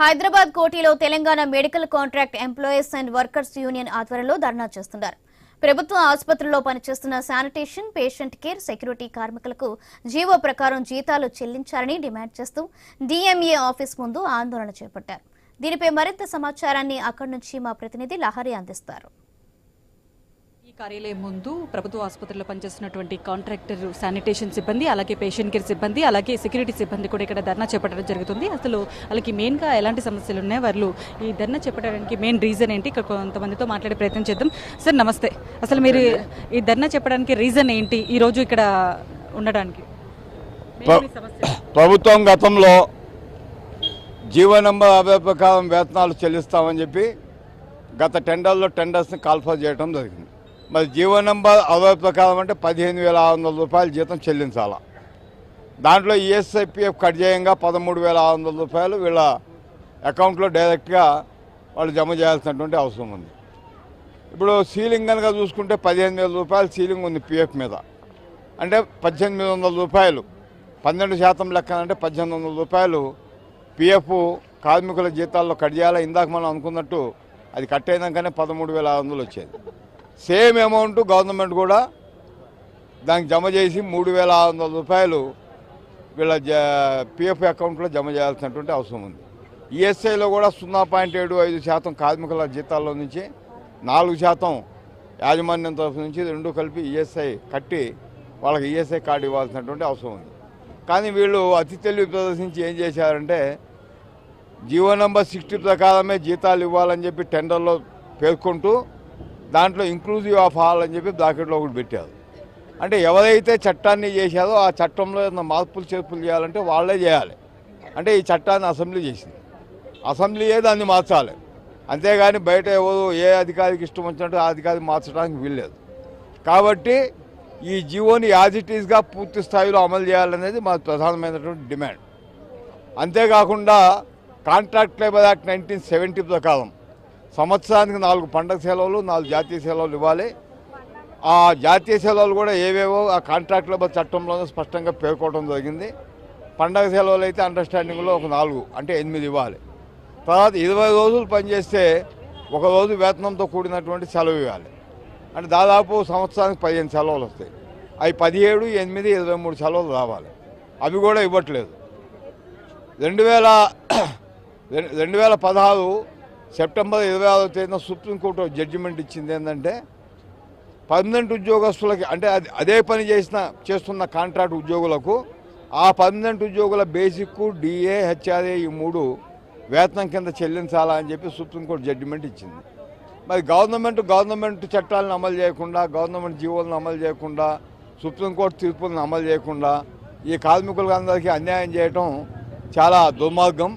Hyderabad కోటిలో Telangana medical contract employees and workers union ఆధ్వర్యంలో ధర్నా చేస్తున్నారు. ప్రభుత్వ ఆసుపత్రుల్లో పనిచేస్తున్న శానిటేషన్ పేషెంట్ కేర్ సెక్యూరిటీ కార్మికులకు జీవో ప్రకారం జీతాలు చెల్లించాలని డిమాండ్ చేస్తూ డిఎంఏ ఆఫీస్ ముందు ఆందోళన చేపట్టారు. దీనిపై మరింత సమాచారాన్ని అక్కడి నుంచి మా ప్రతినిధి లహరి అందిస్తారు. కార్యాలయం ముందు ప్రభుత్వ ఆసుపత్రిలో పనిచేస్తున్నటువంటి కాంట్రాక్టర్ శానిటేషన్ సిబ్బంది అలాగే పేషెంట్ కేర్ సిబ్బంది అలాగే సెక్యూరిటీ సిబ్బంది కూడా ఇక్కడ ధర్నా చేపట్టడం జరుగుతుంది. అసలు వాళ్ళకి మెయిన్గా ఎలాంటి సమస్యలు ఉన్నాయి? వాళ్ళు ఈ ధర్నా చేపట్టడానికి మెయిన్ రీజన్ ఏంటి? ఇక్కడ కొంతమందితో మాట్లాడే ప్రయత్నం చేద్దాం. సార్ నమస్తే. అసలు మీరు ఈ ధర్నా చెప్పడానికి రీజన్ ఏంటి? ఈ రోజు ఇక్కడ ఉండడానికి. ప్రభుత్వం గతంలో జీవో నంబర్ అభయ ప్రకారం వేతనాలు చెల్లిస్తామని చెప్పి గత టెండర్లో టెండర్స్ని కాల్ఫర్ చేయడం జరిగింది. మరి జీవో నెంబర్ అభయ ప్రకారం అంటే పదిహేను వేల ఆరు వందల రూపాయలు జీతం చెల్లించాలా. దాంట్లో ఈఎస్ఐపిఎఫ్ కట్ చేయంగా పదమూడు వేల ఆరు వందల రూపాయలు వీళ్ళ అకౌంట్లో డైరెక్ట్గా వాళ్ళు జమ చేయాల్సినటువంటి అవసరం ఉంది. ఇప్పుడు సీలింగ్ కనుక చూసుకుంటే పదిహేను వేల రూపాయలు సీలింగ్ ఉంది పిఎఫ్ మీద. అంటే పద్దెనిమిది వందల రూపాయలు. పన్నెండు శాతం లెక్కన అంటే పద్దెనిమిది వందల రూపాయలు పిఎఫ్ కార్మికుల జీతాల్లో కట్ చేయాలా? ఇందాక మనం అనుకున్నట్టు అది కట్ అయినాకనే పదమూడు వేల ఆరు వందలు వచ్చేది. సేమ్ అమౌంట్ గవర్నమెంట్ కూడా దానికి జమ చేసి మూడు వేల ఆరు వందల రూపాయలు వీళ్ళ జ పిఎఫ్ అకౌంట్లో జమ చేయాల్సినటువంటి అవసరం ఉంది. ఈఎస్ఐలో కూడా సున్నా పాయింట్ ఏడు ఐదు శాతం కార్మికుల జీతాల్లో నుంచి నాలుగు శాతం యాజమాన్యం తరఫు నుంచి రెండు కలిపి ఈఎస్ఐ కట్టి వాళ్ళకి ఈఎస్ఐ కార్డు ఇవ్వాల్సినటువంటి అవసరం ఉంది. కానీ వీళ్ళు అతి తెలివి ప్రదర్శించి ఏం చేశారంటే జీవో నంబర్ సిక్స్టీ ప్రకారమే జీతాలు ఇవ్వాలని చెప్పి టెండర్లో పేర్కొంటూ దాంట్లో ఇంక్లూజివ్ ఆఫ్ ఆల్ అని చెప్పి బ్లాకెట్లో ఒకటి పెట్టారు. అంటే ఎవరైతే చట్టాన్ని చేశారో ఆ చట్టంలో ఏదైనా మార్పులు చేర్పులు చేయాలంటే వాళ్ళే చేయాలి. అంటే ఈ చట్టాన్ని అసెంబ్లీ చేసింది. అసెంబ్లీయే దాన్ని మార్చాలి. అంతేగాని బయట ఎవరు ఏ అధికారికి ఇష్టం వచ్చినట్టు ఆ అధికారికి మార్చడానికి వీల్లేదు. కాబట్టి ఈ జీవోని యాజ్ ఇట్ ఈస్గా పూర్తి స్థాయిలో అమలు చేయాలనేది మా ప్రధానమైనటువంటి డిమాండ్. అంతేకాకుండా contract labour act nineteen seventy ప్రకారం సంవత్సరానికి నాలుగు పండగ సెలవులు నాలుగు జాతీయ సెలవులు ఇవ్వాలి. ఆ జాతీయ సెలవులు కూడా ఏవేవో ఆ కాంట్రాక్ట్ లేబర్ చట్టంలోనే స్పష్టంగా పేర్కోవడం జరిగింది. పండగ సెలవులు అయితే అండర్స్టాండింగ్లో ఒక నాలుగు అంటే ఎనిమిది ఇవ్వాలి. తర్వాత ఇరవై రోజులు పనిచేస్తే ఒక రోజు వేతనంతో కూడినటువంటి సెలవు ఇవ్వాలి. అంటే దాదాపు సంవత్సరానికి పదిహేను సెలవులు వస్తాయి. అవి పదిహేడు ఎనిమిది ఇరవై మూడు సెలవులు రావాలి. అవి కూడా ఇవ్వట్లేదు. రెండు వేల రెండు వేల పదహారు సెప్టెంబర్ ఇరవై ఆరో తేదీన సుప్రీంకోర్టు జడ్జిమెంట్ ఇచ్చింది ఏంటంటే పర్మనెంట్ ఉద్యోగస్తులకి అంటే అది అదే పని చేసిన చేస్తున్న కాంట్రాక్ట్ ఉద్యోగులకు ఆ పర్మనెంట్ ఉద్యోగుల బేసిక్ డిఏ హెచ్ఆర్ఏ ఈ మూడు వేతనం కింద చెల్లించాలా అని చెప్పి సుప్రీంకోర్టు జడ్జిమెంట్ ఇచ్చింది. మరి గవర్నమెంట్ గవర్నమెంట్ చట్టాలను అమలు చేయకుండా గవర్నమెంట్ జీవోలను అమలు చేయకుండా సుప్రీంకోర్టు తీర్పులను అమలు చేయకుండా ఈ కార్మికులందరికీ అన్యాయం చేయటం చాలా దుర్మార్గం.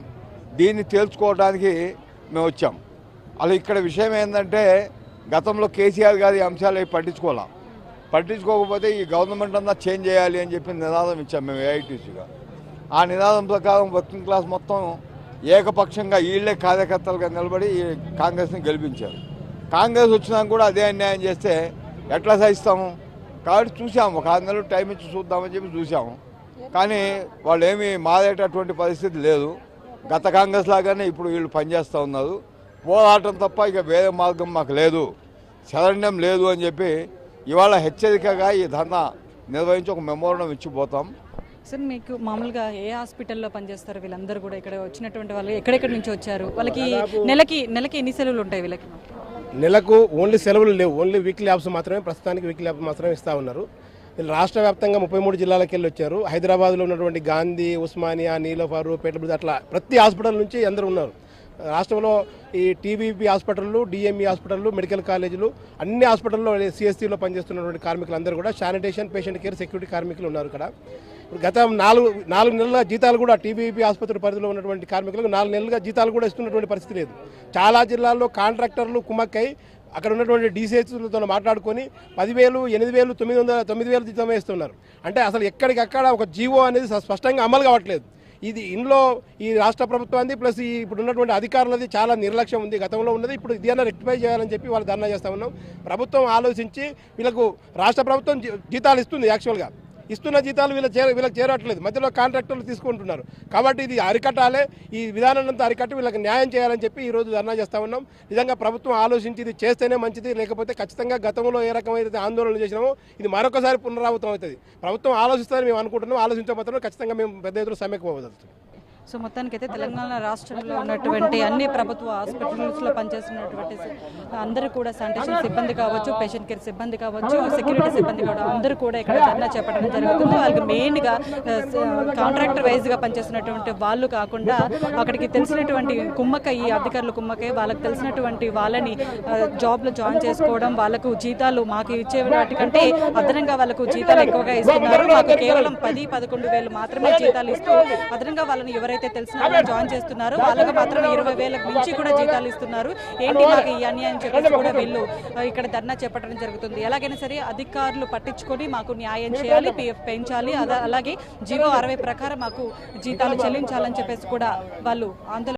దీన్ని తేల్చుకోవడానికి మేము వచ్చాం. అలా ఇక్కడ విషయం ఏంటంటే గతంలో కేసీఆర్ గారి అంశాలు అవి పట్టించుకోవాలా? పట్టించుకోకపోతే ఈ గవర్నమెంట్ అంతా చేంజ్ చేయాలి అని చెప్పి నినాదం ఇచ్చాం మేము ఏఐటీసీగా ఆ నినాదం ప్రకారం వర్కింగ్ క్లాస్ మొత్తం ఏకపక్షంగా వీళ్ళే కార్యకర్తలుగా నిలబడి ఈ కాంగ్రెస్ని గెలిపించారు. కాంగ్రెస్ వచ్చినాక కూడా అదే అన్యాయం చేస్తే ఎట్లా సహిస్తాము? కాబట్టి చూసాము ఒక ఆరు నెలలు టైం ఇచ్చి చూద్దామని చెప్పి చూసాము కానీ వాళ్ళు ఏమీ మారేటటువంటి పరిస్థితి లేదు. గత కాంగ్రెస్ లాగానే ఇప్పుడు వీళ్ళు పనిచేస్తూ ఉన్నారు. పోరాటం తప్ప ఇక వేరే మార్గం మాకు లేదు. శరణ్యం లేదు అని చెప్పి ఇవాళ హెచ్చరికగా ఈ ధర్నా నిర్వహించి ఒక మెమోరండం ఇచ్చిపోతాం సార్ మీకు మామూలుగా ఏ హాస్పిటల్లో పనిచేస్తారు? వీళ్ళందరూ కూడా ఇక్కడ వచ్చినటువంటి వాళ్ళు ఎక్కడెక్కడి నుంచి వచ్చారు? వాళ్ళకి నెలకి నెలకి ఎన్ని సెలవులు ఉంటాయి వీళ్ళకి? నెలకు ఓన్లీ సెలవులు లేవు. ఓన్లీ వీక్లీ యాప్స్ మాత్రమే ప్రస్తుతానికి వీక్లీ యాప్స్ మాత్రమే ఇస్తూ ఉన్నారు. వీళ్ళు రాష్ట్ర వ్యాప్తంగా ముప్పై మూడు జిల్లాలకు వెళ్ళి వచ్చారు. హైదరాబాద్లో ఉన్నటువంటి గాంధీ ఉస్మానియా నీలోఫారు పేటబుద్ధి అట్లా ప్రతి హాస్పిటల్ నుంచి అందరూ ఉన్నారు. రాష్ట్రంలో ఈ టీబీపీ హాస్పిటళ్ళు డిఎంఈ హాస్పిటళ్ళు మెడికల్ కాలేజీలు అన్ని హాస్పిటల్లో సిఎస్సిలో పనిచేస్తున్నటువంటి కార్మికులందరూ కూడా శానిటేషన్ పేషెంట్ కేర్ సెక్యూరిటీ కార్మికులు ఉన్నారు ఇక్కడ. ఇప్పుడు గత నాలుగు నాలుగు నెలల జీతాలు కూడా టీబీపీ ఆసుపత్రి పరిధిలో ఉన్నటువంటి కార్మికులకు నాలుగు నెలలుగా జీతాలు కూడా ఇస్తున్నటువంటి పరిస్థితి లేదు. చాలా జిల్లాల్లో కాంట్రాక్టర్లు కుమ్మక్కై అక్కడ ఉన్నటువంటి డీసీహెచ్లతో మాట్లాడుకొని పదివేలు ఎనిమిది వేలు తొమ్మిది వందల తొమ్మిది వేలు జీతం వేస్తున్నారు. అంటే అసలు ఎక్కడికక్కడ ఒక జీవో అనేది స్పష్టంగా అమలు కావట్లేదు. ఇది ఇందులో ఈ రాష్ట్ర ప్రభుత్వాన్ని ప్లస్ ఈ ఇప్పుడు ఉన్నటువంటి అధికారులది చాలా నిర్లక్ష్యం ఉంది. గతంలో ఉన్నది ఇప్పుడు ఇదేనా రెక్టిఫై చేయాలని చెప్పి వాళ్ళు ధర్నా చేస్తా ఉన్నాం. ప్రభుత్వం ఆలోచించి వీళ్ళకు రాష్ట్ర ప్రభుత్వం జీతాలు ఇస్తుంది యాక్చువల్గా. ఇస్తున్న జీతాలు వీళ్ళ చేర వీళ్ళకి చేరట్లేదు. మధ్యలో కాంట్రాక్టర్లు తీసుకుంటున్నారు. కాబట్టి ఇది అరికట్టాలే. ఈ విధానాన్ని అంతా అరికట్టి వీళ్ళకి న్యాయం చేయాలని చెప్పి ఈ రోజు ధర్నా చేస్తా ఉన్నాం. నిజంగా ప్రభుత్వం ఆలోచించి ఇది చేస్తేనే మంచిది. లేకపోతే ఖచ్చితంగా గతంలో ఏ రకమైతే ఆందోళనలు చేసినామో ఇది మరొకసారి పునరావృతం అవుతుంది ప్రభుత్వం ఆలోచిస్తారని మేము అనుకుంటున్నాం. ఆలోచించబోతున్నాం ఖచ్చితంగా మేము పెద్ద ఎదురు సమ్మెకు పోవదలుతున్నాం సో మొత్తానికైతే తెలంగాణ రాష్ట్రంలో ఉన్నటువంటి అన్ని ప్రభుత్వ హాస్పిటల్స్లో పనిచేస్తున్నటువంటి అందరూ కూడా శానిటేషన్ సిబ్బంది కావచ్చు పేషెంట్ కేర్ సిబ్బంది కావచ్చు సెక్యూరిటీ సిబ్బంది కావచ్చు అందరూ కూడా ఇక్కడ ధర్నా చేపట్టడం జరుగుతుంది. వాళ్ళకి మెయిన్గా కాంట్రాక్టర్ వైజ్గా పనిచేస్తున్నటువంటి వాళ్ళు కాకుండా అక్కడికి తెలిసినటువంటి కుమ్మక్క ఈ అధికారులు కుమ్మకే వాళ్ళకి తెలిసినటువంటి వాళ్ళని జాబ్లో జాయిన్ చేసుకోవడం వాళ్ళకు జీతాలు మాకు ఇచ్చే వాటికంటే అదనంగా వాళ్ళకు జీతాలు ఎక్కువగా ఇస్తున్నారు. మాకు కేవలం పది పదకొండు వేలు మాత్రమే జీతాలు ఇస్తూ అదనంగా వాళ్ళని ఎవరైతే తెలిసిన జాయిన్ చేస్తున్నారో వాళ్ళకి మాత్రం ఇరవై వేలకు మించి కూడా జీతాలు ఇస్తున్నారు. ఏంటి మాకు ఈ అన్యాయం చెప్పేసి కూడా వీళ్ళు ఇక్కడ ధర్నా చేపట్టడం జరుగుతుంది. ఎలాగైనా సరే అధికారులు పట్టించుకొని మాకు న్యాయం చేయాలి పిఎఫ్ పెంచాలి అలాగే జీవో అరవై ప్రకారం మాకు జీతాలు చెల్లించాలని చెప్పేసి కూడా వాళ్ళు ఆందోళన